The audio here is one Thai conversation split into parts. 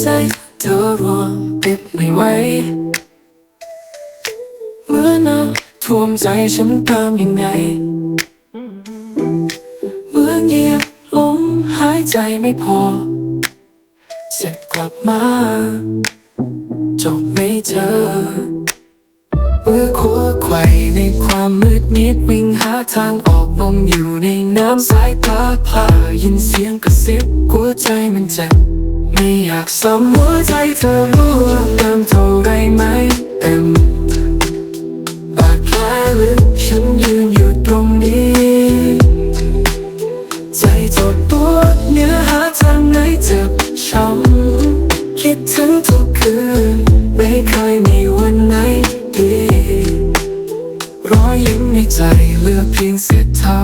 ใจ เธอรวมติดไม่ไหวเมื่อน้ำท่วมใจฉันตามยังไงเมื่อเงียบลมหายใจไม่พอเสร็จกลับมาจบไม่เจอเมื่อคัว ไขว่ในความมืดมิดวิ่งหาทางออกลมอยู่ในน้ำสายตาพลายินเสียงกระซิบหัวใจมันเจ็บไม่อยากซ้ำหัวใจเธอรู้ว่าเติมเท่าไรไหมเต็มบาดแผลลึกฉันยืนอยู่ตรงนี้ ใจจดตัวเนื้อหาทางไหนเจ็บช้ำคิดถึงทุกคืน เหลือเพียงเศษเท่า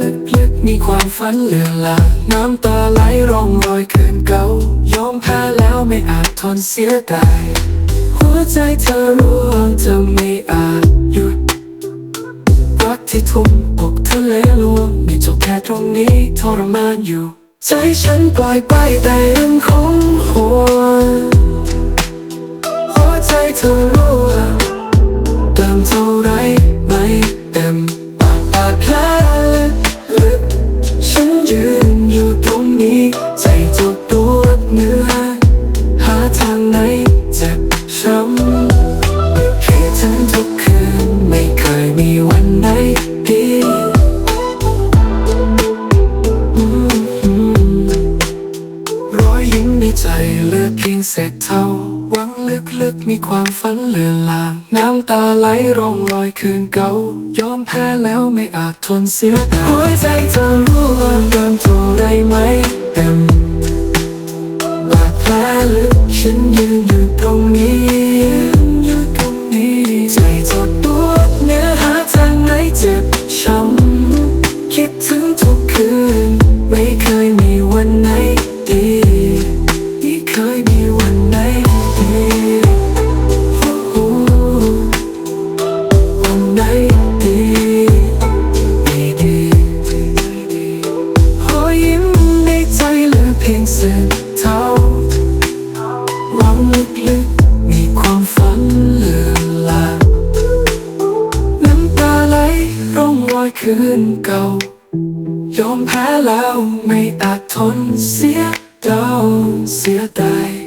ลึกๆมีความฝันเลือนลางน้ำตาไหลร่องรอยเกินเก่ายอมแพ้แล้วไม่อาจทนเสียดายหัวใจเธอรู้ว่าเธอไม่อาจหยุดรักที่ทุ่มอกทะเลลวงไม่จบแค่ตรงนี้ทรมานอยู่ ใจฉันปล่อยไปแต่ยังคงหวงหัวใจเธอรู้ว่า ยืนอยู่ตรงนี้ ใจจดตัวเนื้อ หาทางไหนเจ็บช้ำคิดถึงทุกคืนไม่เคยมีวันไหนดีรอยยิ้มในใจเลือเพียงเศษเท่าหวังลึกๆมีความฝันเลือนลาง น้ำตาไหลร่องรอยคืนเก่ายอมแพ้แล้วไม่อาจทนเสียดายหัวใจเธอ ฉันยืนอยู่ตรงนี้ อยคืนเก่ายอมแพ้แล้วไม่อาจทนเสียดาวเสียดาย